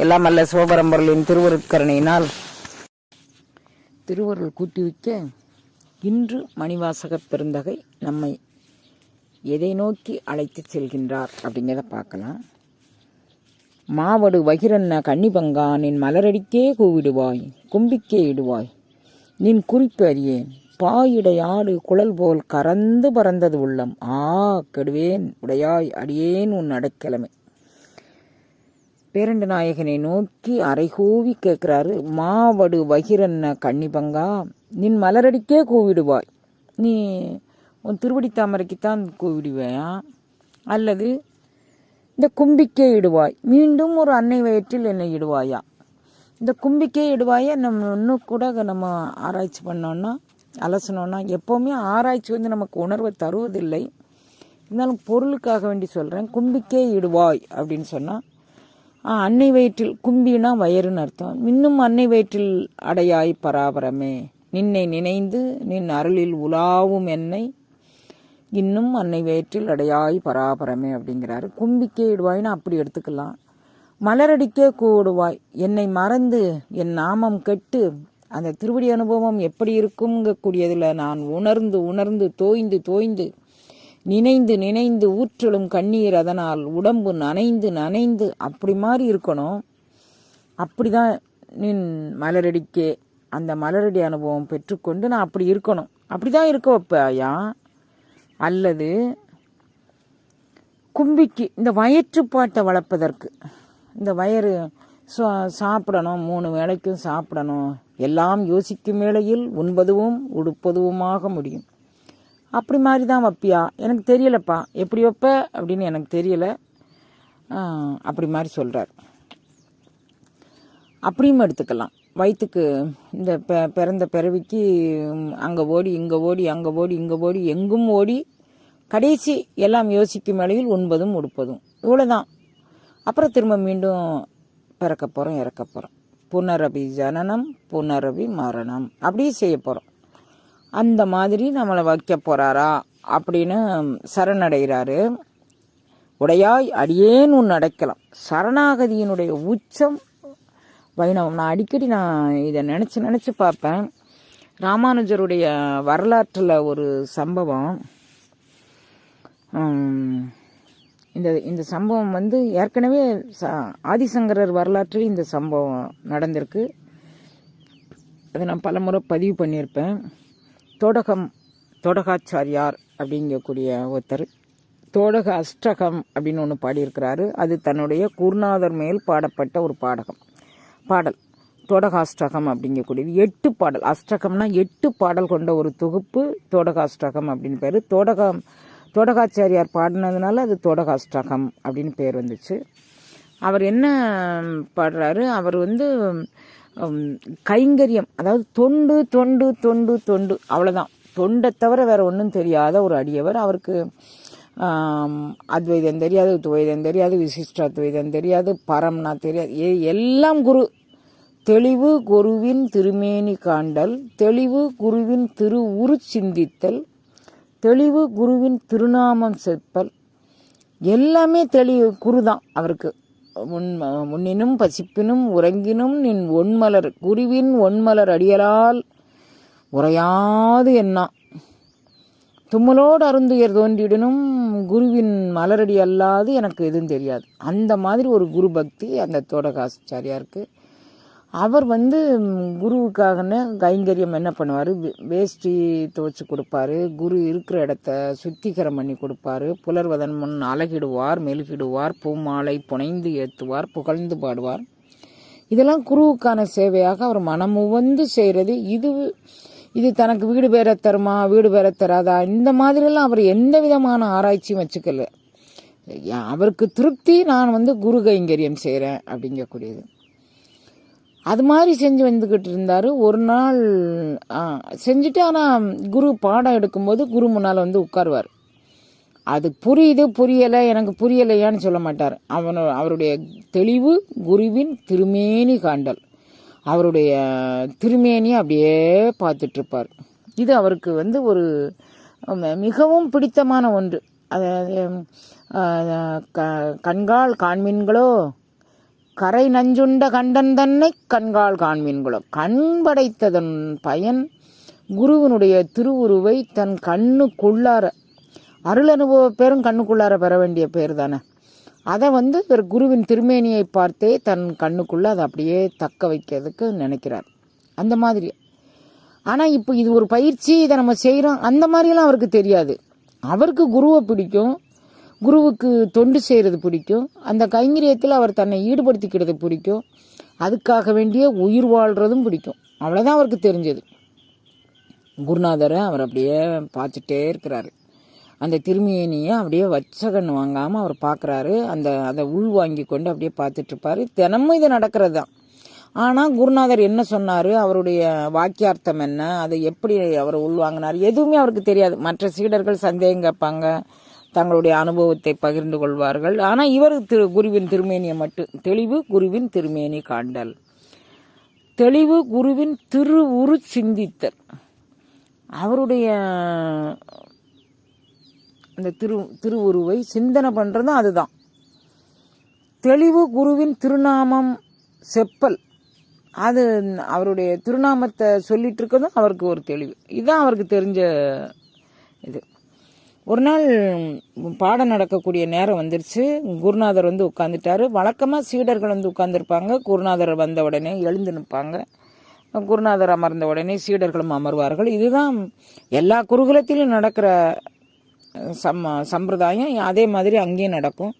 எல்லாம் அல்ல சிவபரம்பொருளின் திருவருட்கரணையினால். திருவருள் கூட்டுவிக்க இன்று மணிவாசக பெருந்தகை நம்மை எதை நோக்கி அழைத்துச் செல்கின்றார் அப்படிங்கிறத பார்க்கலாம். மாவடு வகிரன்ன கன்னிபங்கா நின் மலரடிக்கே கூவிடுவாய் கும்பிக்கே இடுவாய். நின் குறிப்பு அறியேன் பாயிடையாடு குழல் போல் கறந்து பறந்தது உள்ளம். ஆ கெடுவேன் உடையாய் அடியேன் உன் அடைக்கலமே. பேரண்ட நாயகனை நோக்கி அரைகூவி கேட்குறாரு மாவடு வகிரன்ன கன்னிபங்கா நின் மலரடிக்கே கூவிடுவாய். நீ உன் திருவடி தாமரைக்குத்தான் கூவிடுவாயா? அல்லது இந்த கும்பிக்கே இடுவாய். மீண்டும் ஒரு அன்னை வயிற்றில் என்னை இடுவாயா? இந்த கும்பிக்கே இடுவாயே? நம்ம இன்னும் கூட நம்ம ஆராய்ச்சி பண்ணோன்னா அலசணும்னா எப்போவுமே ஆராய்ச்சி வந்து நமக்கு உணர்வை தருவதில்லை. இருந்தாலும் பொருளுக்காக வேண்டி சொல்கிறேன் கும்பிக்கே இடுவாய் அப்படின்னு சொன்னால் அன்னை வயிற்றில் கும்பினா வயறுன்னு அர்த்தம். இன்னும் அன்னை வயிற்றில் அடையாய் பராபரமே. நின்னை நினைந்து நின் அருளில் உலாவும் என்னை. இன்னும் அன்னை வயிற்றில் அடையாய் பராபரமே அப்படிங்கிறாரு. கும்பிக்கே இடுவாய்னு அப்படி எடுத்துக்கலாம். மலரடிக்க கூடுவாய். என்னை மறந்து என் நாமம் கெட்டு அந்த திருவடி அனுபவம் எப்படி இருக்குங்கக்கூடியதில் நான் உணர்ந்து உணர்ந்து தோய்ந்து தோய்ந்து நினைந்து நினைந்து ஊற்றலும் கண்ணீர் அதனால் உடம்பு நனைந்து நனைந்து அப்படி மாதிரி இருக்கணும். அப்படிதான் நின் மலரடிக்கே அந்த மலரடி அனுபவம் பெற்றுக்கொண்டு நான் அப்படி இருக்கணும். அப்படிதான் இருக்க வைப்பாயா அல்லது கும்பிக்கு இந்த வயிற்றுப்பாட்டை வளர்ப்பதற்கு இந்த வயிறு சா- சாப்பிடணும் மூணு வேளைக்கும் சாப்பிடணும். எல்லாம் யோசிக்கும் வேளையில் உண்பதுவும் உடுப்பதுவுமாக முடியும். அப்படி மாதிரி தான் வைப்பியா? எனக்கு தெரியலப்பா. எப்படி வைப்ப அப்படின்னு எனக்கு தெரியலை. அப்படி மாதிரி சொல்கிறார் அப்படியும் எடுத்துக்கலாம். வயிற்றுக்கு இந்த பெ பிறந்த பிறவிக்கு அங்கே ஓடி இங்கே ஓடி அங்கே ஓடி இங்கே ஓடி எங்கும் ஓடி கடைசி எல்லாம் யோசிக்கும் வேளையில் உண்பதும் உடுப்பதும் இவ்வளோதான் அப்புறம் திரும்ப மீண்டும் பிறக்க போகிறோம் இறக்க போகிறோம் புனரபி ஜனனம் புனரபி மரணம். அப்படியே செய்ய போகிறோம் அந்த மாதிரி நம்மளை வைக்க போகிறாரா அப்படின்னு சரணடைகிறாரு. உடையாய் அடியேன் உன் அடைக்கலாம். சரணாகதியினுடைய உச்சம். வைணவம் நான் அடிக்கடி நான் இதை நினச்சி நினச்சி பார்ப்பேன். ராமானுஜருடைய வரலாற்றில் ஒரு சம்பவம். இந்த இந்த சம்பவம் வந்து ஏற்கனவே ச ஆதிசங்கரர் வரலாற்றில் இந்த சம்பவம் நடந்திருக்கு. அதை நான் பலமுறை பதிவு பண்ணியிருப்பேன். தோடகம் தோடகாச்சாரியார் அப்படிங்கக்கூடிய ஒருத்தர். தோடக அஷ்டகம் அப்படின்னு ஒன்று பாடியிருக்கிறாரு. அது தன்னுடைய குருநாதர் மேல் பாடப்பட்ட ஒரு பாடகம். பாடல். தோடகாஷ்டகம் அப்படிங்கக்கூடியது. எட்டு பாடல். அஷ்டகம்னா எட்டு பாடல் கொண்ட ஒரு தொகுப்பு தோடகாஷ்டகம் அப்படின்னு பேர். தோடகம் தோடகாச்சாரியார் பாடினதுனால அது தோடகாஷ்டகம் அப்படின்னு பேர் வந்துச்சு. அவர் என்ன பாடுறாரு? அவர் வந்து கைங்கரியம் அதாவது தொண்டு தொண்டு தொண்டு தொண்டு அவ்வளோதான் தொண்டை தவிர வேற ஒன்றும் தெரியாத ஒரு அடியவர். அவருக்கு அத்வைதம் தெரியாது துவைதம் தெரியாது விசிஷ்டாத்வைதம் தெரியாது பரம்னா தெரியாது. எல்லாம் குரு. தெளிவு குருவின் திருமேனி காண்டல் தெளிவு குருவின் திரு உரு சிந்தித்தல் தெளிவு குருவின் திருநாமம் செப்பல். எல்லாமே தெளிவு குரு தான் அவருக்கு. முன் முன்னினும் பசிப்பினும் உறங்கினும் நின் ஒன்மலர் குருவின் ஒன்மலர் அடியலால் உரையாது என்னா. தும்மலோடு அருந்துயர் தோன்றிடனும் குருவின் மலரடி அல்லாது எனக்கு எதுவும் தெரியாது. அந்த மாதிரி ஒரு குரு பக்தி அந்த தோடகாசாரியாருக்கு அவர் வந்து ம், குருவுக்காகன்னு கைங்கரியம் என்ன பண்ணுவார்? வேஷ்டி துவைச்சி கொடுப்பாரு. குரு இருக்கிற இடத்த சுத்திகரம் பண்ணி கொடுப்பாரு. புலர்வதன் முன் அழகிடுவார் மெழுகிடுவார் பூமாலை புனைந்து ஏற்றுவார் புகழ்ந்து பாடுவார். இதெல்லாம் குருவுக்கான சேவையாக அவர் மனமுவந்து செய்கிறது இது இது தனக்கு வீடு பேர தருமா வீடு பேர தராதா? இந்த மாதிரிலாம் அவர் எந்த விதமான ஆராய்ச்சியும் வச்சுக்கல. அவருக்கு திருப்தி நான் வந்து குரு கைங்கரியம் செய்கிறேன் அப்படிங்கக்கூடியது. அது மாதிரி செஞ்சு வந்துக்கிட்டு இருந்தார். ஒரு நாள் செஞ்சுட்டு ஆனால் குரு பாடம் எடுக்கும்போது குரு முன்னால் வந்து உட்காருவார். அது புரியுது புரியலை எனக்கு புரியலையான்னு சொல்ல மாட்டார். அவனோ அவருடைய தெளிவு குருவின் திருமேனி காண்டல். அவருடைய திருமேனியை அப்படியே பார்த்துட்ருப்பார். இது அவருக்கு வந்து ஒரு மிகவும் பிடித்தமான ஒன்று. அதாவது க- கண்கால் காண்மீன்களோ கரை நஞ்சுண்ட கண்டன் தன்னை கண்கால் காண்மீன்குலம் கண் படைத்ததன் பயன் குருவினுடைய திருவுருவை தன் கண்ணுக்குள்ளார அருள் அனுபவ பேரும் கண்ணுக்குள்ளார பெற வேண்டிய பேர் தானே. அதை வந்து இவர் குருவின் திருமேனியை பார்த்தே தன் கண்ணுக்குள்ளே அதை அப்படியே தக்க வைக்கிறதுக்கு நினைக்கிறார். அந்த மாதிரி. ஆனால் இப்போ இது ஒரு பயிற்சி இதை நம்ம செய்கிறோம் அந்த மாதிரிலாம் அவருக்கு தெரியாது. அவருக்கு குருவை பிடிக்கும். குருவுக்கு தொண்டு செய்கிறது பிடிக்கும். அந்த கைங்கரியத்தில் அவர் தன்னை ஈடுபடுத்திக்கிறது பிடிக்கும். அதுக்காக வேண்டிய உயிர் வாழ்கிறதும் பிடிக்கும். அவ்வளோதான் அவருக்கு தெரிஞ்சது. குருநாதரை அவர் அப்படியே பார்த்துட்டே இருக்கிறாரு. அந்த திருமேனியை அப்படியே வச்ச வாங்காமல் அவர் பார்க்குறாரு. அந்த அதை உள் வாங்கி கொண்டு அப்படியே பார்த்துட்ருப்பாரு தினமும் இது நடக்கிறது தான் ஆனால் குருநாதர் என்ன சொன்னார்? அவருடைய வாக்கியார்த்தம் என்ன? அதை எப்படி அவர் உள்வாங்கினார் எதுவுமே அவருக்கு தெரியாது. மற்ற சீடர்கள் சந்தேகம் கேட்பாங்க. தங்களுடைய அனுபவத்தை பகிர்ந்து கொள்வார்கள். ஆனால் இவர் திரு குருவின் திருமேனியை மட்டும் தெளிவு குருவின் திருமேனி காண்டல். தெளிவு குருவின் திருவுரு சிந்தித்தல். அவருடைய அந்த திரு திருவுருவை சிந்தனை பண்ணுறதும் அதுதான். தெளிவு குருவின் திருநாமம் செப்பல். அது அவருடைய திருநாமத்தை சொல்லிட்டு இருக்கதும் அவருக்கு ஒரு தெளிவு. இதுதான் அவருக்கு தெரிஞ்ச இது. ஒரு நாள் பாடம் நடக்கக்கூடிய நேரம் வந்துருச்சு. குருநாதர் வந்து உட்காந்துட்டாரு வழக்கமாக சீடர்கள் வந்து உட்காந்துருப்பாங்க குருநாதர் வந்த உடனே எழுந்து நிற்பாங்க. குருநாதர் அமர்ந்த உடனே சீடர்களும் அமர்வார்கள். இதுதான் எல்லா குருகுலத்திலும் நடக்கிற சம் சம்பிரதாயம். அதே மாதிரி அங்கேயும் நடக்கும்.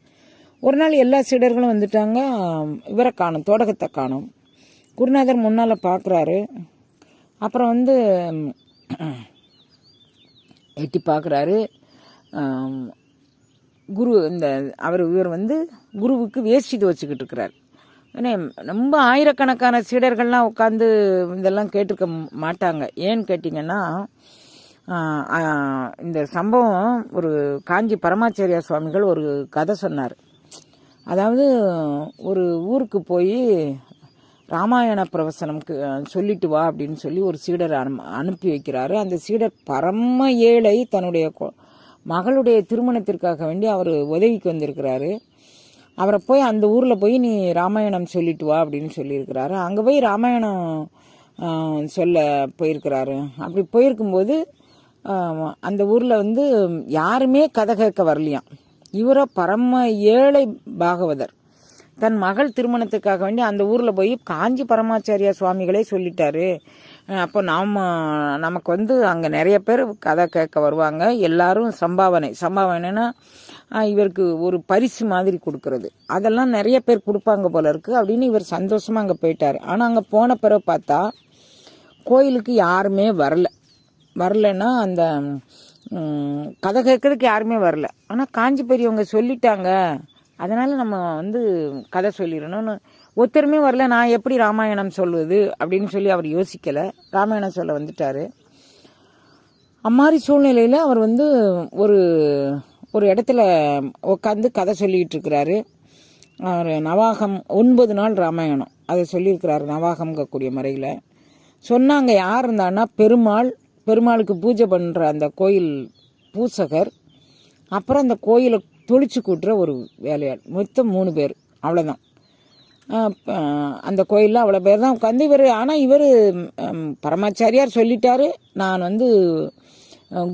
ஒரு நாள் எல்லா சீடர்களும் வந்துட்டாங்க. இவரை காணும் தோடகத்தை காணும். குருநாதர் முன்னால் பார்க்குறாரு அப்புறம் வந்து எட்டி பார்க்குறாரு குரு இந்த அவர் இவர் வந்து குருவுக்கு வேஷ்டி துவச்சிக்கிட்டு இருக்கிறார் ஏன்னா ரொம்ப ஆயிரக்கணக்கான சீடர்கள்லாம் உட்காந்து இதெல்லாம் கேட்டிருக்க மாட்டாங்க. ஏன்னு கேட்டிங்கன்னா இந்த சம்பவம் ஒரு காஞ்சி பரமாச்சாரியா சுவாமிகள் ஒரு கதை சொன்னார். அதாவது ஒரு ஊருக்கு போய் ராமாயண பிரவசனம்க்கு சொல்லிட்டு வா அப்படின்னு சொல்லி ஒரு சீடர் அனு அனுப்பி வைக்கிறாரு. அந்த சீடர் பரம ஏழை தன்னுடைய கொ- மகளுடைய திருமணத்திற்காக வேண்டி அவர் உதவிக்கு வந்திருக்கிறாரு. அவரை போய் அந்த ஊரில் போய் நீ ராமாயணம் சொல்லிட்டு வா அப்படின்னு சொல்லியிருக்கிறாரு. அங்கே போய் ராமாயணம் சொல்ல போயிருக்கிறாரு. அப்படி போயிருக்கும்போது அந்த ஊரில் வந்து யாருமே கதை கேட்க வரலையாம் இவரை பரம ஏழை பாகவதர். தன் மகள் திருமணத்துக்காக வேண்டி அந்த ஊரில் போய் காஞ்சி பரமாச்சாரியா சுவாமிகளே சொல்லிட்டாரு. அப்போ நாம் நமக்கு வந்து அங்கே நிறைய பேர் கதை கேட்க வருவாங்க. எல்லாரும் சம்பாவனை சம்பாவனைன்னா இவருக்கு ஒரு பரிசு மாதிரி கொடுக்கறது. அதெல்லாம் நிறைய பேர் கொடுப்பாங்க போல இருக்குது அப்படின்னு இவர் சந்தோஷமாக அங்கே போயிட்டார். ஆனால் அங்கே போன பிறகு பார்த்தா கோயிலுக்கு யாருமே வரல. வரலன்னா அந்த கதை கேட்கறதுக்கு யாருமே வரல. ஆனால் காஞ்சி பெரியவங்க சொல்லிட்டாங்க. அதனால் நம்ம வந்து கதை சொல்லிடணும்னு ஒருத்தருமே வரல நான் எப்படி ராமாயணம் சொல்லுவது அப்படின்னு சொல்லி அவர் யோசிக்கலை. ராமாயணம் சொல்ல வந்துட்டார். அம்மாரி சூழ்நிலையில் அவர் வந்து ஒரு ஒரு இடத்துல உட்காந்து கதை சொல்லிகிட்டு இருக்கிறாரு அவர் நவாகம் ஒன்பது நாள் ராமாயணம். அதை சொல்லியிருக்கிறாரு நவாகம்ங்கக்கூடிய முறையில். சொன்னாங்க யார் இருந்தான்னா பெருமாள் பெருமாளுக்கு பூஜை பண்ணுற அந்த கோயில் பூசகர் அப்புறம் அந்த கோயிலை தொளிச்சு கூட்டுற ஒரு வேலையாள். மொத்தம் மூணு பேர். அவ்வளோதான் அந்த கோயிலில் அவ்வளோ பேர் தான் உட்காந்து இவர் ஆனால் இவர் பரமாச்சாரியார் சொல்லிட்டாரு. நான் வந்து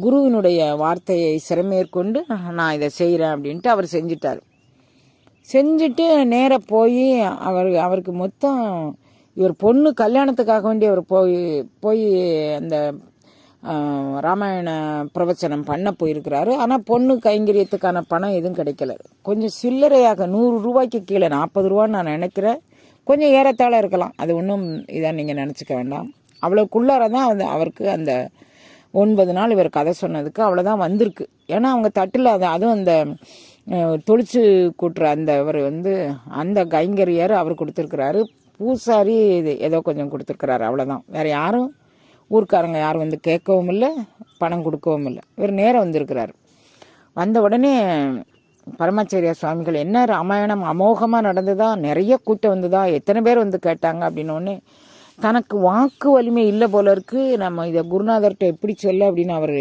குருவினுடைய வார்த்தையை சிறமேற்கொண்டு நான் இதை செய்கிறேன் அப்படின்ட்டு அவர் செஞ்சிட்டார். செஞ்சுட்டு நேராக போய் அவர் அவருக்கு மொத்தம் இவர் பொண்ணு கல்யாணத்துக்காக வேண்டி அவர் போய் போய் அந்த ராமாயண பிரவச்சனம் பண்ண போயிருக்கிறாரு. ஆனால் பொண்ணு கைங்கரியத்துக்கான பணம் எதுவும் கிடைக்கல. கொஞ்சம் சில்லறையாக நூறு ரூபாய்க்கு கீழே நாற்பது ரூபான்னு நான் நினைக்கிறேன். கொஞ்சம் ஏறத்தாழ இருக்கலாம். அது ஒன்றும் இதாக நீங்கள் நினச்சிக்க வேண்டாம். அவ்வளோக்குள்ளார தான் வந்து அவருக்கு அந்த ஒன்பது நாள் இவர் கதை சொன்னதுக்கு அவ்வளோதான் வந்திருக்கு. ஏன்னா அவங்க தட்டில் அது அதுவும் அந்த தொளிச்சு கூட்டுற அந்த இவர் வந்து அந்த கைங்கரியார் அவர் கொடுத்துருக்கிறாரு. பூசாரி இது ஏதோ கொஞ்சம் கொடுத்துருக்கிறாரு. அவ்வளோதான் வேறு யாரும் ஊர்க்காரங்க யாரும் வந்து கேட்கவும் இல்லை பணம் கொடுக்கவும் இல்லை. இவர் நேரம் வந்திருக்கிறார். வந்த உடனே பரமாச்சாரியா சுவாமிகள் என்ன ராமாயணம் அமோகமாக நடந்ததா? நிறைய கூட்டம் வந்ததா? எத்தனை பேர் வந்து கேட்டாங்க அப்படின்னோடனே தனக்கு வாக்கு வலிமை இல்லை போல இருக்கு. நம்ம இதை குருநாதர்கிட்ட எப்படி சொல்ல அப்படின்னு அவர்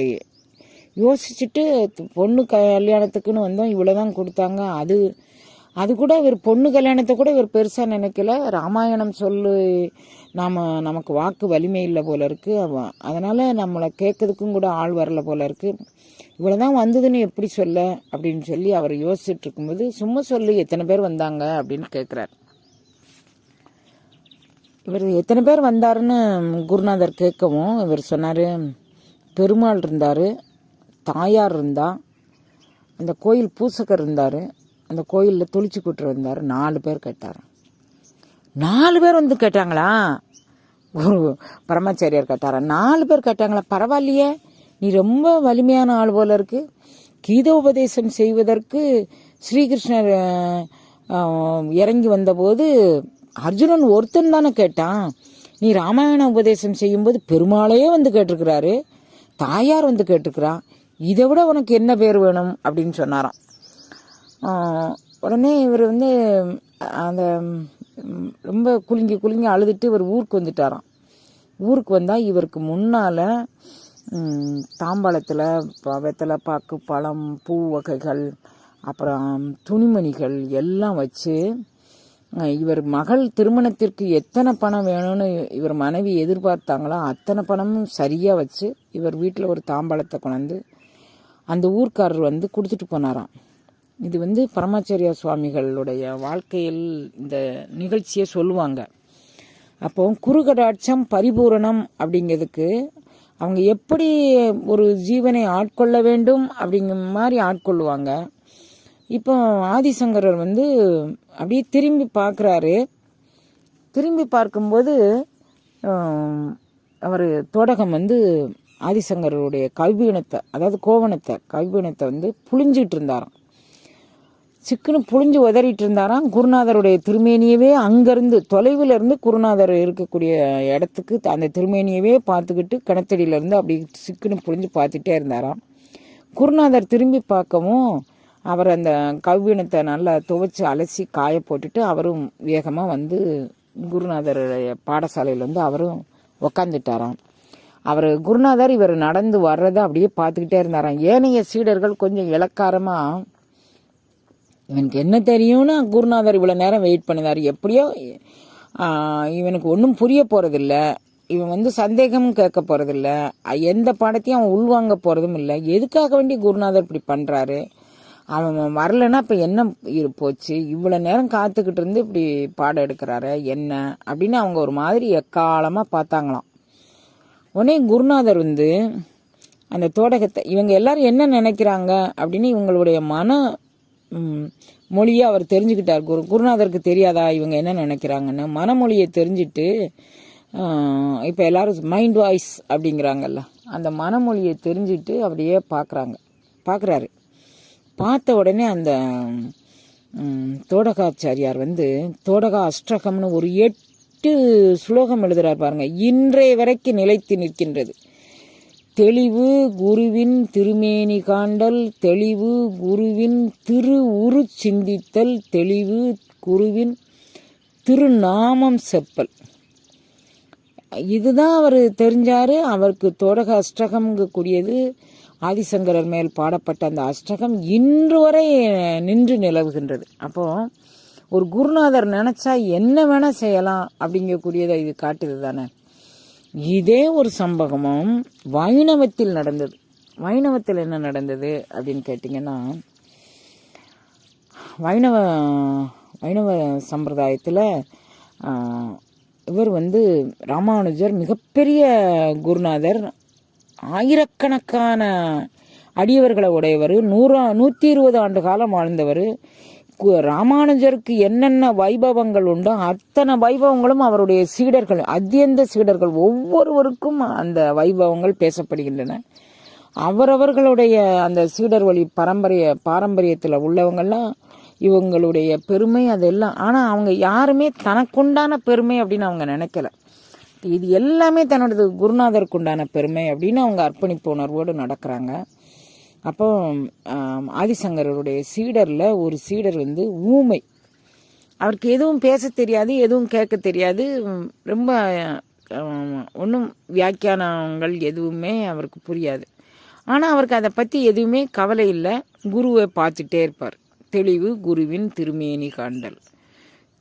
யோசிச்சுட்டு பொண்ணு கல்யாணத்துக்குன்னு வந்தோம் இவ்வளோ தான் கொடுத்தாங்க. அது அது கூட இவர் பொண்ணு கல்யாணத்தை கூட இவர் பெருசாக நினைக்கல. ராமாயணம் சொல்லு நாம் நமக்கு வாக்கு வலிமை இல்லை போல இருக்குது அவ- நம்மளை கேட்கறதுக்கும் கூட ஆள் வரல போல இவ்வளோ தான் வந்ததுன்னு எப்படி சொல்ல? அப்படின்னு சொல்லி அவர் யோசிச்சுட்டு இருக்கும்போது சும்மா சொல்லு எத்தனை பேர் வந்தாங்க? அப்படின்னு கேட்குறார் இவர் எத்தனை பேர் வந்தாருன்னு குருநாதர் கேட்கவும் இவர் சொன்னார் பெருமாள் இருந்தார் தாயார் இருந்தா அந்த கோயில் பூசகர் இருந்தார் அந்த கோயிலில் தொளிச்சு கூட்டு வந்தார் நாலு பேர் கேட்டார். நாலு பேர் வந்து கேட்டாங்களா? ஒரு பரமாச்சாரியார் கேட்டாரா? நாலு பேர் கேட்டாங்களா? பரவாயில்லையே. நீ ரொம்ப வலிமையான ஆள் போல இருக்கு. கீதோபதேசம் செய்வதற்கு ஸ்ரீகிருஷ்ணர் இறங்கி வந்தபோது அர்ஜுனன் ஒருத்தன் தானே கேட்டான். நீ ராமாயண உபதேசம் செய்யும்போது பெருமாளையே வந்து கேட்டிருக்கிறாரு. தாயார் வந்து கேட்டிருக்கிறான் இதை விட உனக்கு என்ன பேர் வேணும்? அப்படின்னு சொன்னாராம். உடனே இவர் வந்து அந்த ரொம்ப குலுங்கி குலுங்கி அழுதுட்டு இவர் ஊருக்கு வந்துட்டாராம். ஊருக்கு வந்தால் இவருக்கு முன்னால் தாம்பாளத்தில் வெத்தலை பாக்கு பழம் பூ வகைகள் அப்புறம் துணிமணிகள் எல்லாம் வச்சு இவர் மகள் திருமணத்திற்கு எத்தனை பணம் வேணும்னு இவர் மனைவி எதிர்பார்த்தாங்களோ அத்தனை பணமும் சரியாக வச்சு இவர் வீட்டில் ஒரு தாம்பாளத்தை கொண்டாந்து அந்த ஊர்க்காரர் வந்து கொடுத்துட்டு போனாராம். இது வந்து பரமாச்சாரியா சுவாமிகளுடைய வாழ்க்கையில் இந்த நிகழ்ச்சியை சொல்லுவாங்க. அப்போ குருகடாட்சம் பரிபூரணம் அப்படிங்கிறதுக்கு அவங்க எப்படி ஒரு ஜீவனை ஆட்கொள்ள வேண்டும் அப்படிங்கிற மாதிரி ஆட்கொள்ளுவாங்க. இப்போ ஆதிசங்கரர் வந்து அப்படியே திரும்பி பார்க்குறாரு. திரும்பி பார்க்கும்போது அவர் தோடகம் வந்து ஆதிசங்கரருடைய கவிபீனத்தை அதாவது கோவணத்தை கவிபீனத்தை வந்து புழிஞ்சிட்டு இருந்தாராம். சிக்குன்னு புழிஞ்சு உதறிட்டு இருந்தாராம் குருநாதருடைய திருமேனியவே அங்கேருந்து தொலைவில் இருந்து குருநாதர் இருக்கக்கூடிய இடத்துக்கு அந்த திருமேனியவே பார்த்துக்கிட்டு கிணத்தடியிலேருந்து அப்படி சிக்குன்னு புழிஞ்சு பார்த்துட்டே இருந்தாராம். குருநாதர் திரும்பி பார்க்கவும் அவர் அந்த கவ்வினத்தை நல்லா துவைச்சி அலசி காய போட்டுட்டு அவரும் வேகமாக வந்து குருநாதருடைய பாடசாலையில் வந்து அவரும் உக்காந்துட்டாராம். அவர் குருநாதர் இவர் நடந்து வர்றதை அப்படியே பார்த்துக்கிட்டே இருந்தாராம். ஏனைய சீடர்கள் கொஞ்சம் இலக்காரமாக இவனுக்கு என்ன தெரியும்னு குருநாதர் இவ்வளோ நேரம் வெயிட் பண்ணினார். எப்படியோ இவனுக்கு ஒன்றும் புரிய போகிறதில்ல இவன் வந்து சந்தேகமும் கேட்க போகிறதில்ல எந்த பாடத்தையும் அவன் உள்வாங்க போகிறதும் இல்லை. எதுக்காக வேண்டி குருநாதர் இப்படி பண்ணுறாரு அவன் வரலைன்னா இப்போ என்ன இரு- போச்சு? இவ்வளோ நேரம் காத்துக்கிட்டு இருந்து இப்படி பாடம் எடுக்கிறாரு என்ன? அப்படின்னு அவங்க ஒரு மாதிரி எக்காலமாக பார்த்தாங்களாம். உடனே குருநாதர் வந்து அந்த தோடகத்தை இவங்க எல்லாரும் என்ன நினைக்கிறாங்க அப்படின்னு இவங்களுடைய மன மொழியை அவர் தெரிஞ்சுக்கிட்டார். குரு குருநாதருக்கு தெரியாதா? இவங்க என்ன நினைக்கிறாங்கன்னு மனமொழியை தெரிஞ்சுட்டு இப்போ எல்லோரும் மைண்ட் வாய்ஸ் அப்படிங்கிறாங்கல்ல அந்த மனமொழியை தெரிஞ்சுட்டு அப்படியே பார்க்குறாங்க பார்க்குறாரு பார்த்த உடனே அந்த தோடகாச்சாரியார் வந்து தோடகா அஷ்டகம்னு ஒரு எட்டு ஸ்லோகம் எழுதுகிறார் பாருங்கள் இன்றைய வரைக்கும் நிலைத்து நிற்கின்றது. தெளிவு குருவின் திருமேனி காண்டல் தெளிவு குருவின் திரு உரு சிந்தித்தல் தெளிவு குருவின் திருநாமம் செப்பல். இதுதான் அவர் தெரிஞ்சார். அவருக்கு தொடக அஷ்டகம்ங்க கூடியது ஆதிசங்கரர் மேல் பாடப்பட்ட அந்த அஷ்டகம் இன்று வரை நின்று நிலவுகின்றது. அப்போது ஒரு குருநாதர் நினச்சா என்ன வேணால் செய்யலாம் அப்படிங்கக்கூடியதை இது காட்டுது தானே இதே ஒரு சம்பவமும் வைணவத்தில் நடந்தது. வைணவத்தில் என்ன நடந்தது அப்படின்னு கேட்டிங்கன்னா வைணவ வைணவ சம்பிரதாயத்தில் இவர் வந்து ராமானுஜர் மிகப்பெரிய குருநாதர் ஆயிரக்கணக்கான அடியவர்களை உடையவர் நூறா நூற்றி இருபது ஆண்டு காலம் வாழ்ந்தவர். ராமானுஜருக்கு என்னென்ன வைபவங்கள் உண்டோ அத்தனை வைபவங்களும் அவருடைய சீடர்கள் அத்தியந்த சீடர்கள் ஒவ்வொருவருக்கும் அந்த வைபவங்கள் பேசப்படுகின்றன. அவரவர்களுடைய அந்த சீடர் வழி பரம்பரைய பாரம்பரியத்தில் உள்ளவங்கெல்லாம் இவங்களுடைய பெருமை அதெல்லாம் ஆனால் அவங்க யாருமே தனக்குண்டான பெருமை அப்படின்னு அவங்க நினைக்கல. இது எல்லாமே தன்னோட குருநாதருக்குண்டான பெருமை அப்படின்னு அவங்க அர்ப்பணிப்பு உணர்வோடு நடக்கிறாங்க. அப்போ ஆதிசங்கரருடைய சீடரில் ஒரு சீடர் வந்து ஊமை. அவருக்கு எதுவும் பேச தெரியாது எதுவும் கேட்க தெரியாது. ரொம்ப ஒன்றும் வியாக்கியானங்கள் எதுவுமே அவருக்கு புரியாது. ஆனால் அவருக்கு அதை பற்றி எதுவுமே கவலை இல்லை. குருவை பார்த்துட்டே இருப்பார். தெளிவு குருவின் திருமேனி காண்டல்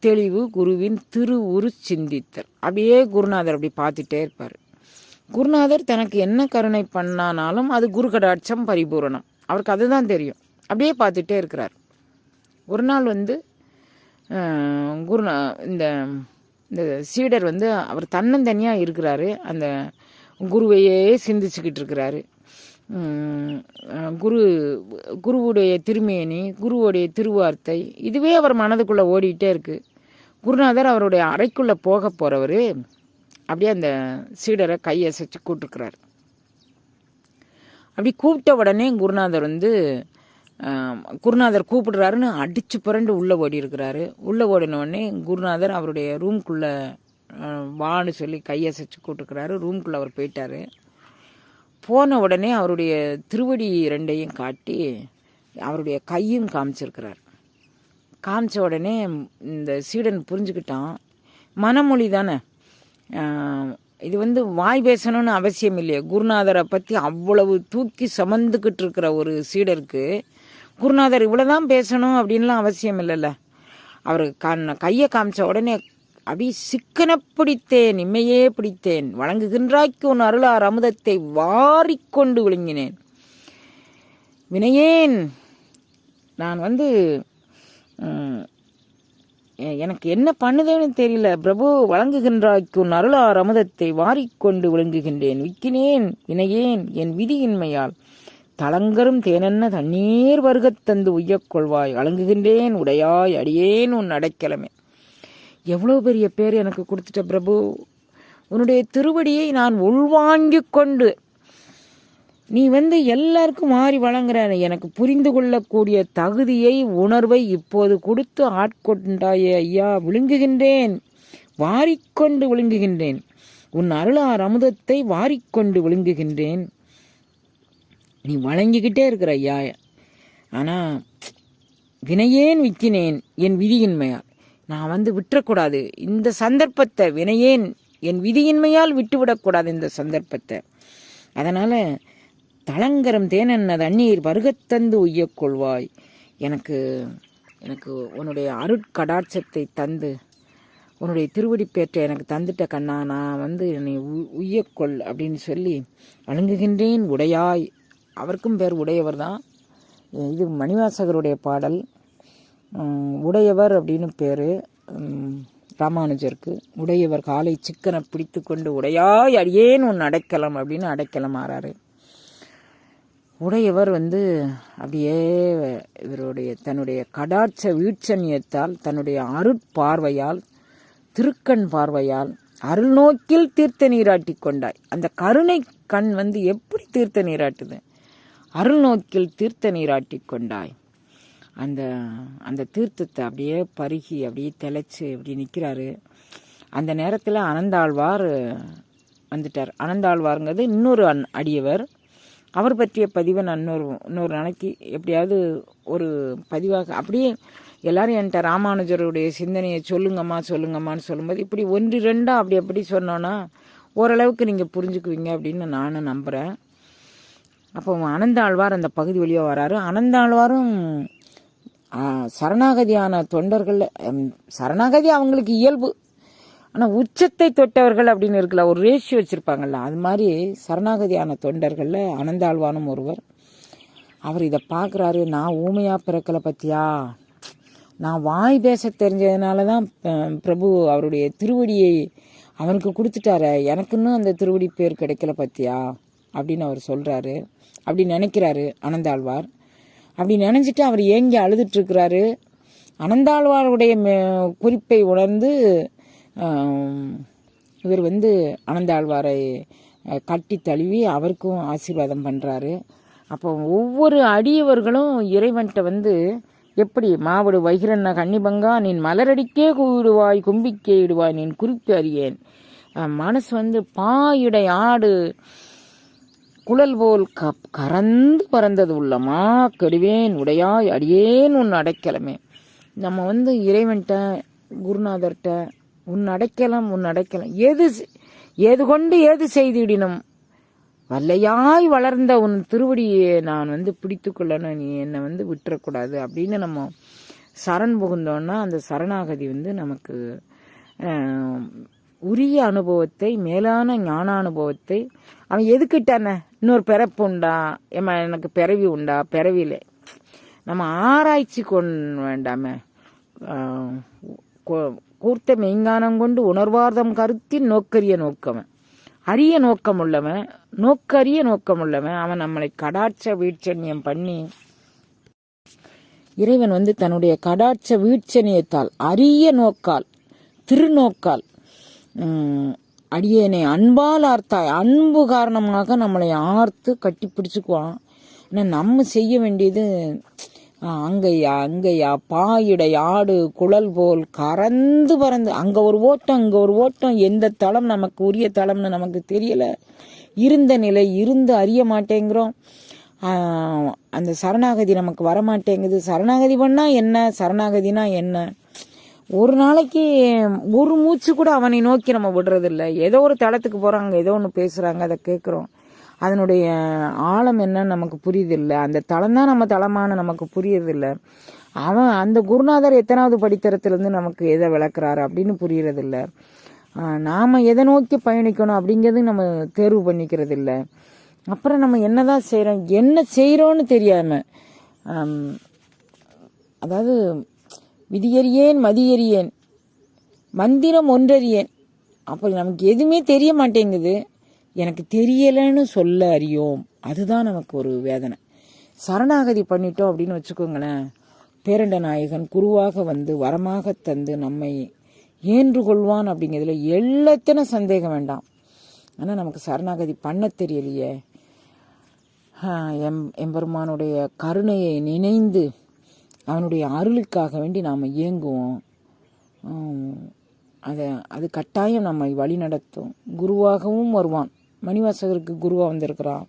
தெளிவு குருவின் திரு உரு சிந்தித்தல். அப்படியே குருநாதர் அப்படி பார்த்துட்டே இருப்பார். குருநாதர் தனக்கு என்ன கருணை பண்ணானாலும் அது குரு கடாட்சம் பரிபூரணம். அவருக்கு அதுதான் தெரியும். அப்படியே பார்த்துட்டே இருக்கிறார். ஒரு நாள் வந்து குருநா இந்த இந்த சீடர் வந்து அவர் தன்னந்தனியாக இருக்கிறாரு. அந்த குருவையே சிந்திச்சுக்கிட்டு இருக்கிறாரு. குரு குருவுடைய திருமேனி குருவுடைய திருவார்த்தை இதுவே அவர் மனதுக்குள்ளே ஓடிக்கிட்டே இருக்குது குருநாதர் அவருடைய அறைக்குள்ளே போக போகிறவர் அப்படியே அந்த சீடரை கையசைச்சு கூப்பிட்டுருக்கிறார் அப்படி கூப்பிட்ட உடனே குருநாதர் வந்து குருநாதர் கூப்பிடுறாருன்னு அடிச்சு புரண்டு உள்ளே ஓடி இருக்கிறாரு உள்ளே ஓடின உடனே குருநாதர் அவருடைய ரூம்குள்ளே வான்னு சொல்லி கையசைச்சு கூப்பிட்டுருக்கிறாரு ரூம்குள்ளே அவர் போயிட்டார். போன உடனே அவருடைய திருவடி ரெண்டையும் காட்டி அவருடைய கையும் காமிச்சிருக்கிறார். காமிச்ச உடனே இந்த சீடன் புரிஞ்சுக்கிட்டான். மனமொழி தானே? இது வந்து வாய் பேசணும்னு அவசியம் இல்லையே. குருநாதரை பற்றி அவ்வளவு தூக்கி சுமந்துக்கிட்டு இருக்கிற ஒரு சீடருக்கு குருநாதர் இவ்வளோதான் பேசணும் அப்படின்லாம் அவசியம் இல்லைல்ல. அவர் கண் கையை காமிச்ச உடனே அபி சிக்கன பிடித்தேன் இம்மையே பிடித்தேன். வழங்குகின்றாய்க்கு உன் அருளார் அமுதத்தை வாரிக்கொண்டு விழுங்கினேன். வினையேன். நான் வந்து எனக்கு என்ன பண்ணுதேன்னு தெரியல. பிரபு வழங்குகின்றாய்க்கும் அருளார் அமுதத்தை வாரிக்கொண்டு விளங்குகின்றேன் விக்கினேன் வினையேன் என் விதியின்மையால். தளங்கரும் தேனென்ன தண்ணீர் வருகத் தந்து உய்யக் கொள்வாய். வழங்குகின்றேன் உடையாய் அடியேன் உன் அடைக்கலமே. எவ்வளோ பெரிய பேர் எனக்கு கொடுத்துட்ட பிரபு. உன்னுடைய திருவடியை நான் உள்வாங்கிக் கொண்டு நீ வந்து எல்லாருக்கும் மாறி வழங்குற எனக்கு புரிந்து கொள்ளக்கூடிய தகுதியை உணர்வை இப்போது கொடுத்து ஆட்கொண்டாயே ஐயா விழுங்குகின்றேன். வாரிக்கொண்டு விழுங்குகின்றேன். உன் அருளார் அமுதத்தை வாரிக்கொண்டு விழுங்குகின்றேன். நீ வழங்கிக்கிட்டே இருக்கிற ஐயா. ஆனால் வினையேன் விக்கினேன் என் விதியின்மையால். நான் வந்து விட்டுறக்கூடாது இந்த சந்தர்ப்பத்தை வினையேன் என் விதியின்மையால் விட்டுவிடக்கூடாது இந்த சந்தர்ப்பத்தை. அதனால் தளங்கரம் தேனென்ன தண்ணீர் வருகத்தந்து உய்யக் கொள்வாய். எனக்கு எனக்கு உன்னுடைய அருட்கடாட்சத்தை தந்து உன்னுடைய திருவடிப்பேற்றை எனக்கு தந்துட்ட கண்ணா நான் வந்து என்னை உ- உய்யக்கொள் அப்படின்னு சொல்லி வணங்குகின்றேன். உடையாய். அவருக்கும் பேர் உடையவர் தான். இது மணிவாசகருடைய பாடல். உடையவர் அப்படின்னு பேர். ராமானுஜருக்கு. உடையவர் காலை சிக்கனை பிடித்து கொண்டு உடையாய் அடியேன் உன் அடைக்கலம் அப்படின்னு அடைக்கலம் ஆறாரு. உடையவர் வந்து அப்படியே இவருடைய தன்னுடைய கடாட்ச வீட்சண்யத்தால் தன்னுடைய அருட்பார்வையால் திருக்கண் பார்வையால் அருள்நோக்கில் தீர்த்த நீராட்டி கொண்டாய். அந்த கருணை கண் வந்து எப்படி தீர்த்த நீராட்டுது? அருள் நோக்கில் தீர்த்த நீராட்டி கொண்டாய். அந்த அந்த தீர்த்தத்தை அப்படியே பருகி அப்படியே தெளிச்சு இப்படி நிற்கிறாரு அந்த நேரத்தில் அனந்தாழ்வார் வந்துட்டார். அனந்தாழ்வாருங்கிறது இன்னொரு அன் அடியவர். அவர் பற்றிய பதிவை நான் இன்னொரு இன்னொரு நாளைக்கு எப்படியாவது ஒரு பதிவாக அப்படியே எல்லாரும் என்கிட்ட ராமானுஜருடைய சிந்தனையை சொல்லுங்கம்மா சொல்லுங்கம்மான்னு சொல்லும்போது இப்படி ஒன்று ரெண்டாக அப்படி அப்படி சொன்னோன்னா ஓரளவுக்கு நீங்கள் புரிஞ்சுக்குவீங்க அப்படின்னு நானும் நம்புகிறேன் அப்போ அனந்தாழ்வார் அந்த பகுதி வழியாக வராரு. அனந்தாழ்வாரும் ஆழ்வாரும் சரணாகதியான தொண்டர்கள் சரணாகதி அவங்களுக்கு இயல்பு. ஆனால் உச்சத்தை தொட்டவர்கள் அப்படின்னு இருக்குல்ல ஒரு ரேஷியோ வச்சுருப்பாங்கல்ல அது மாதிரி சரணாகதியான தொண்டர்களில் அனந்தாழ்வானும் ஒருவர். அவர் இதை பார்க்குறாரு நான் ஊமையாக பிறக்கலை பற்றியா நான் வாய் பேச தெரிஞ்சதுனால தான் ப- பிரபு அவருடைய திருவடியை அவனுக்கு கொடுத்துட்டாரு எனக்கு இன்னும் அந்த திருவடி பேர் கிடைக்கல பத்தியா? அப்படின்னு அவர் சொல்கிறாரு அப்படி நினைக்கிறாரு அனந்தாழ்வார். அப்படி நினைச்சிட்டு அவர் ஏங்கி அழுதுட்டுருக்கிறாரு அனந்தாழ்வாருடைய குறிப்பை உணர்ந்து இவர் வந்து அனந்தாழ்வாரை கட்டி தழுவி அவருக்கும் ஆசீர்வாதம் பண்ணுறாரு அப்போ ஒவ்வொரு அடியவர்களும் இறைவன்கிட்ட வந்து எப்படி மாவடு வைகிரண்ண கன்னிபங்கா நீ மலரடிக்கே கூடுவாய் கும்பிக்கே இடுவாய் நீன் குறிப்பு அறியேன். மனசு வந்து பாயிடை ஆடு குழல் போல் க கறந்து பறந்தது உள்ளமா கெடுவேன் உடையாய் அடியேன் உன் அடைக்கலமே. நம்ம வந்து இறைவன்கிட்ட குருநாதர்கிட்ட உன் அடைக்கலாம் உன் அடைக்கலாம். எது எது ஏது கொண்டு ஏது செய்திடினும்? வல்லையாய் வளர்ந்த உன் திருவடியை நான் வந்து பிடித்து கொள்ளணும் நீ என்னை வந்து விட்டுறக்கூடாது அப்படின்னு நம்ம சரண் புகுந்தோன்னா அந்த சரணாகதி வந்து நமக்கு உரிய அனுபவத்தை மேலான ஞான அனுபவத்தை அவன் எதுக்கிட்டானே? இன்னொரு பிறப்பு உண்டா? ஏமா எனக்கு பிறவி உண்டா? பிறவியில். நம்ம ஆராய்ச்சி கொண் வேண்டாமே. கூர்த்த மெய்ஞானம் கொண்டு உணர்வார்தம் கருத்தின் நோக்கரிய நோக்கவன் அரிய நோக்கம் உள்ளவன் நோக்கரிய நோக்கம் உள்ளவன் அவன் நம்மளை கடாட்ச வீட்சண்யம் பண்ணி இறைவன் வந்து தன்னுடைய கடாட்ச வீட்சணியத்தால் அரிய நோக்கால் திருநோக்கால் உம், அடியேனை அன்பால் ஆர்த்தாய் அன்பு காரணமாக நம்மளை ஆர்த்து கட்டி பிடிச்சுக்குவான் ஆனால் நம்ம செய்ய வேண்டியது அங்கையா அங்கையா பாயிடை ஆடு குழல் போல் கறந்து பறந்து அங்கே ஒரு ஓட்டம் அங்கே ஒரு ஓட்டம் எந்த தளம் நமக்கு உரிய தளம்னு நமக்கு தெரியலை. இருந்த நிலை இருந்து அறிய மாட்டேங்கிறோம். அந்த சரணாகதி நமக்கு வரமாட்டேங்குது. சரணாகதி பண்ணால் என்ன? சரணாகதினா என்ன? ஒரு நாளைக்கு ஒரு மூச்சு கூட அவனை நோக்கி நம்ம விடுறதில்ல. ஏதோ ஒரு தளத்துக்கு போகிறாங்க ஏதோ ஒன்று பேசுகிறாங்க அதை கேட்குறோம் அதனுடைய ஆழம் என்னன்னு நமக்கு புரியுதில்லை. அந்த தளம் தான் நம்ம தளமான நமக்கு புரியறதில்ல. அவன் அந்த குருநாதர் எத்தனாவது படித்தரத்துலேருந்து நமக்கு எதை விளக்குறாரு அப்படின்னு புரியறதில்ல. நாம் எதை நோக்கி பயணிக்கணும் அப்படிங்கிறது நம்ம தேர்வு பண்ணிக்கிறதில்ல. அப்புறம் நம்ம என்னதான் செய்கிறோம் என்ன செய்கிறோன்னு தெரியாமல் அதாவது விதியறியேன் மதியறியேன் மந்திரம் ஒன்றறியேன். அப்போ நமக்கு எதுவுமே தெரிய மாட்டேங்குது. எனக்கு தெரியலைன்னு சொல்ல அறியோம். அதுதான் நமக்கு ஒரு வேதனை. சரணாகதி பண்ணிட்டோம் அப்படின்னு வச்சுக்கோங்களேன். பேரண்ட நாயகன் குருவாக வந்து வரமாக தந்து நம்மை ஏன்று கொள்வான் அப்படிங்கிறதுல எல்லாத்தினும் சந்தேகம் வேண்டாம். ஆனால் நமக்கு சரணாகதி பண்ண தெரியலையே. எம் எம்பெருமானுடைய கருணையை நினைந்து அவனுடைய அருளுக்காக வேண்டி நாம் இயங்குவோம். அதை அது கட்டாயம் நம்மை வழி நடத்தும் குருவாகவும் வருவான். மணிவாசகருக்கு குருவாக வந்திருக்கிறான்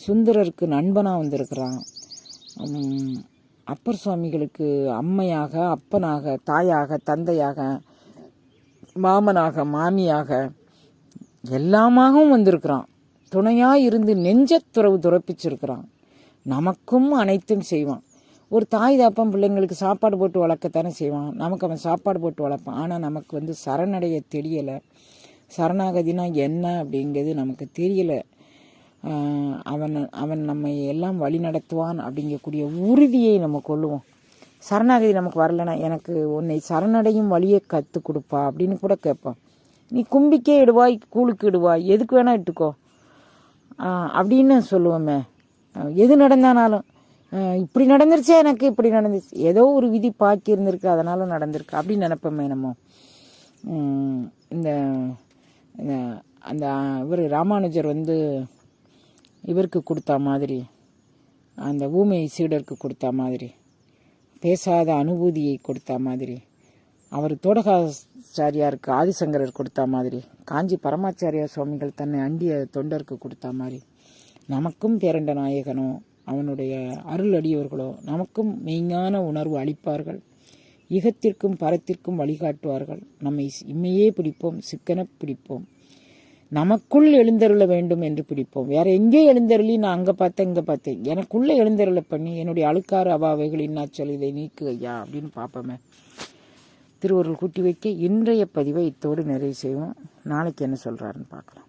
சுந்தரருக்கு நண்பனாக வந்திருக்கிறான் அப்பர் சுவாமிகளுக்கு அம்மையாக அப்பனாக தாயாக தந்தையாக மாமனாக மாமியாக எல்லாமாகவும் வந்திருக்கிறான் துணையாக இருந்து நெஞ்சத்துறவு துறப்பிச்சிருக்கிறான் நமக்கும் அனைத்தும் செய்வான். ஒரு தாய் தாப்பன் பிள்ளைங்களுக்கு சாப்பாடு போட்டு வளர்க்கத்தானே செய்வான். நமக்கு அவன் சாப்பாடு போட்டு வளர்ப்பான். ஆனால் நமக்கு வந்து சரணடைய தெரியலை. சரணாகதினா என்ன அப்படிங்கிறது நமக்கு தெரியலை. அவன் அவன் நம்மை எல்லாம் வழி நடத்துவான் அப்படிங்கக்கூடிய உறுதியை நம்ம கொள்ளுவோம். சரணாகதி நமக்கு வரலனா எனக்கு உன்னை சரணடையும் வழியை கற்றுக் கொடுப்பா அப்படின்னு கூட கேட்பான். நீ கும்பிக்கே இடுவாய் கூழுக்கு இடுவாய் எதுக்கு வேணால் இட்டுக்கோ. அப்படின்னு சொல்லுவோமே. எது நடந்தானாலும் இப்படி நடந்துருச்சே எனக்கு இப்படி நடந்துச்சு ஏதோ ஒரு விதி பாக்கி இருந்திருக்கு அதனால நடந்திருக்கு அப்படின்னு நினப்போமே நம்ம. இந்த அந்த இவர் ராமானுஜர் வந்து இவருக்கு கொடுத்த மாதிரி அந்த ஊமை சீடருக்கு கொடுத்த மாதிரி பேசாத அனுபூதியை கொடுத்த மாதிரி அவர் தோடகாச்சாரியாருக்கு ஆதிசங்கரர் கொடுத்த மாதிரி காஞ்சி பரமாச்சாரியா சுவாமிகள் தன்னை அண்டிய தொண்டருக்கு கொடுத்த மாதிரி நமக்கும் பேரண்ட நாயகனோ அவனுடைய அருள் அடியவர்களோ நமக்கும் மெய்ஞான உணர்வு அளிப்பார்கள். இகத்திற்கும் பரத்திற்கும் வழிகாட்டுவார்கள். நம்மை இம்மையே பிடிப்போம் சிக்கன பிடிப்போம். நமக்குள் எழுந்தருள வேண்டும் என்று பிடிப்போம். வேற எங்கே எழுந்தருளி நான் அங்கே பார்த்தேன் இங்கே பார்த்தேன். எனக்குள்ளே எழுந்தருள பண்ணி என்னுடைய அழுக்காறு அபாவைகள் இன்னாச்சல் இதை நீக்கு ஐயா அப்படின்னு பார்ப்போமே. திருவருள் கூட்டி வைக்க இன்றைய பதிவை இத்தோடு நிறைவு செய்வோம். நாளைக்கு என்ன சொல்கிறாருன்னு பார்க்கலாம்.